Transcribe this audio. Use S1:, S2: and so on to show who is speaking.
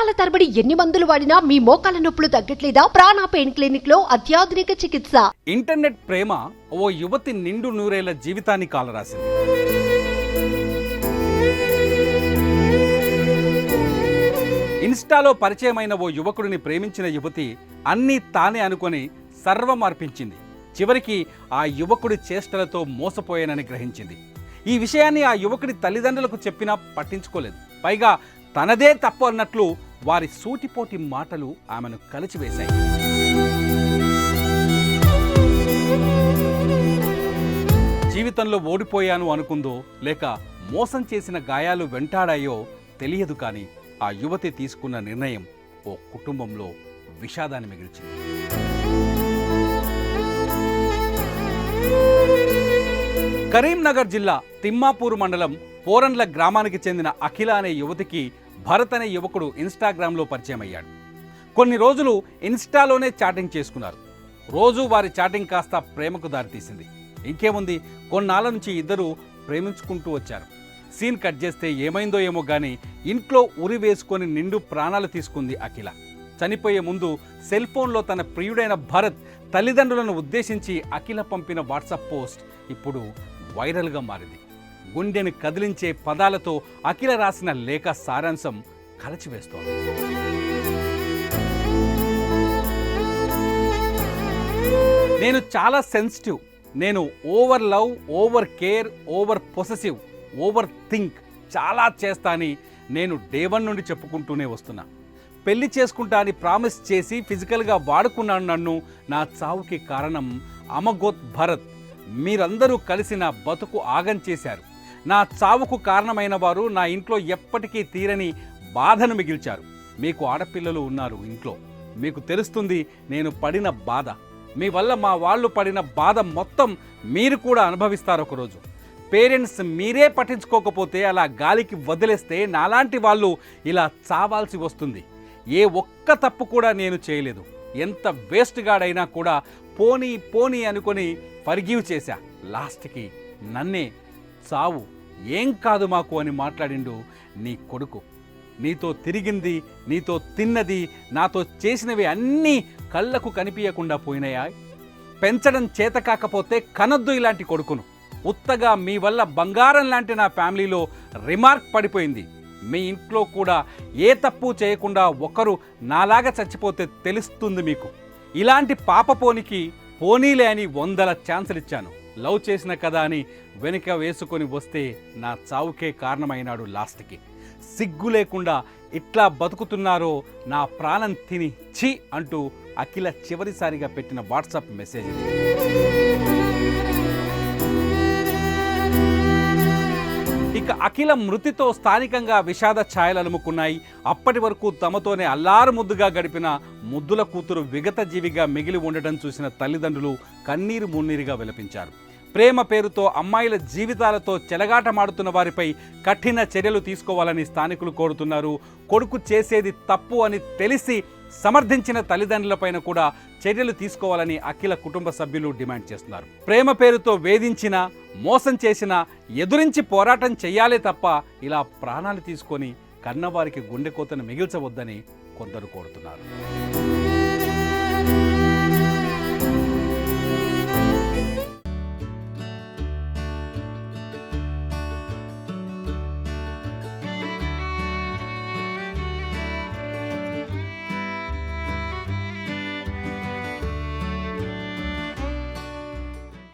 S1: సంవత్సరాల తరబడి ఎన్ని మందులు వాడినా మీ మోకాల నొప్పులు తగ్గట్లేదా? ప్రాణ పెయిన్ క్లినిక్లో అత్యాధునిక చికిత్స.
S2: ఇంటర్నెట్ ప్రేమ ఓ యువతి నిండు నూరేళ్ళ జీవితాన్ని కాలరాసింది. ఇన్స్టాలో పరిచయమైన ఓ యువకుడిని ప్రేమించిన యువతి అన్నీ తానే అనుకొని సర్వం అర్పించింది. చివరికి ఆ యువకుడి చేష్టలతో మోసపోయానని గ్రహించింది. ఈ విషయాన్ని ఆ యువకుడి తల్లిదండ్రులకు చెప్పినా పట్టించుకోలేదు. పైగా తనదే తప్పు అన్నట్లు వారి సూటిపోటి మాటలు ఆమెను కలిచివేశాయి. జీవితంలో ఓడిపోయాను అనుకుందో లేక మోసం చేసిన గాయాలు వెంటాడాయో తెలియదు కానీ ఆ యువతి తీసుకున్న నిర్ణయం ఓ కుటుంబంలో విషాదాన్ని మిగిల్చింది. కరీంనగర్ జిల్లా తిమ్మాపూర్ మండలం పోరండ్ల గ్రామానికి చెందిన అఖిల అనే యువతికి భరత్ అనే యువకుడు ఇన్స్టాగ్రామ్లో పరిచయం అయ్యాడు. కొన్ని రోజులు ఇన్స్టాలోనే చాటింగ్ చేసుకున్నారు. రోజు వారి చాటింగ్ కాస్త ప్రేమకు దారితీసింది. ఇంకేముంది కొన్నాళ్ళ నుంచి ఇద్దరు ప్రేమించుకుంటూ వచ్చారు. సీన్ కట్ చేస్తే ఏమైందో ఏమో కానీ ఇంట్లో ఉరి వేసుకొని నిండు ప్రాణాలు తీసుకుంది అఖిల. చనిపోయే ముందు సెల్ ఫోన్లో తన ప్రియుడైన భరత్ తల్లిదండ్రులను ఉద్దేశించి అఖిల పంపిన వాట్సాప్ పోస్ట్ ఇప్పుడు వైరల్గా మారింది. గుండెను కదిలించే పదాలతో అఖిల రాసిన లేఖ సారాంశం కలచివేస్తోంది. నేను చాలా సెన్సిటివ్ నేను over love over care over possessive over think చాలా చేస్తా అని నేను డే వన్ నుండి చెప్పుకుంటూనే వస్తున్నా. పెళ్ళి చేసుకుంటా అని ప్రామిస్ చేసి ఫిజికల్గా వాడుకున్నాను నన్ను నా చావుకి కారణం అమగోత్ భరత్. మీరందరూ కలిసి నా బతుకు ఆగం చేశారు. నా చావుకు కారణమైన వారు నా ఇంట్లో ఎప్పటికీ తీరని బాధను మిగిల్చారు. మీకు ఆడపిల్లలు ఉన్నారు ఇంట్లో. మీకు తెలుస్తుంది నేను పడిన బాధ. మీ వల్ల మా వాళ్ళు పడిన బాధ మొత్తం మీరు కూడా అనుభవిస్తారు ఒకరోజు. పేరెంట్స్ మీరే పట్టించుకోకపోతే అలా గాలికి వదిలేస్తే నాలాంటి వాళ్ళు ఇలా చావాల్సి వస్తుంది. ఏ ఒక్క తప్పు కూడా నేను చేయలేదు. ఎంత వేస్ట్ గాడైనా కూడా పోనీ పోనీ అనుకొని ఫర్గీవ్ చేశా. లాస్ట్కి నన్నే చావు. ఏం కాదు మాకు అని మాట్లాడిండు నీ కొడుకు. నీతో తిరిగింది నీతో తిన్నది నాతో చేసినవి అన్నీ కళ్ళకు కనిపించకుండా పోయినాయా? పెంచడం చేత కాకపోతే కనద్దు ఇలాంటి కొడుకును. ఉత్తగా మీ వల్ల బంగారం లాంటి నా ఫ్యామిలీలో రిమార్క్ పడిపోయింది. మీ ఇంట్లో కూడా ఏ తప్పు చేయకుండా ఒకరు నాలాగా చచ్చిపోతే తెలుస్తుంది మీకు. ఇలాంటి పాపపోనికి పోనీలే అని వందల ఛాన్సులు ఇచ్చాను. లవ్ చేసిన కదా అని వెనుక వేసుకొని వస్తే నా చావుకే కారణమైనాడు లాస్ట్కి. సిగ్గు లేకుండా ఇట్లా బతుకుతున్నారో నా ప్రాణం తిని ఛీ అంటూ అఖిల చివరిసారిగా పెట్టిన వాట్సాప్ మెసేజ్ ఇక అఖిల మృతితో స్థానికంగా విషాద ఛాయలు అలుముకున్నాయి అప్పటి వరకు తమతోనే అల్లారు ముద్దుగా గడిపిన ముద్దుల కూతురు విగత జీవిగా మిగిలి ఉండటం చూసిన తల్లిదండ్రులు కన్నీరు మున్నీరుగా విలపించారు. ప్రేమ పేరుతో అమ్మాయిల జీవితాలతో చెలగాటమాడుతున్న వారిపై కఠిన చర్యలు తీసుకోవాలని స్థానికులు కోరుతున్నారు. కొడుకు చేసేది తప్పు అని తెలిసి సమర్థించిన తల్లిదండ్రులపైన కూడా చర్యలు తీసుకోవాలని అఖిల కుటుంబ సభ్యులు డిమాండ్ చేస్తున్నారు. ప్రేమ పేరుతో వేధించిన మోసం చేసిన ఎదురించి పోరాటం చేయాలే తప్ప ఇలా ప్రాణాలు తీసుకొని కన్నవారికి గుండెకోతను మిగిల్చవద్దని కొందరు కోరుతున్నారు.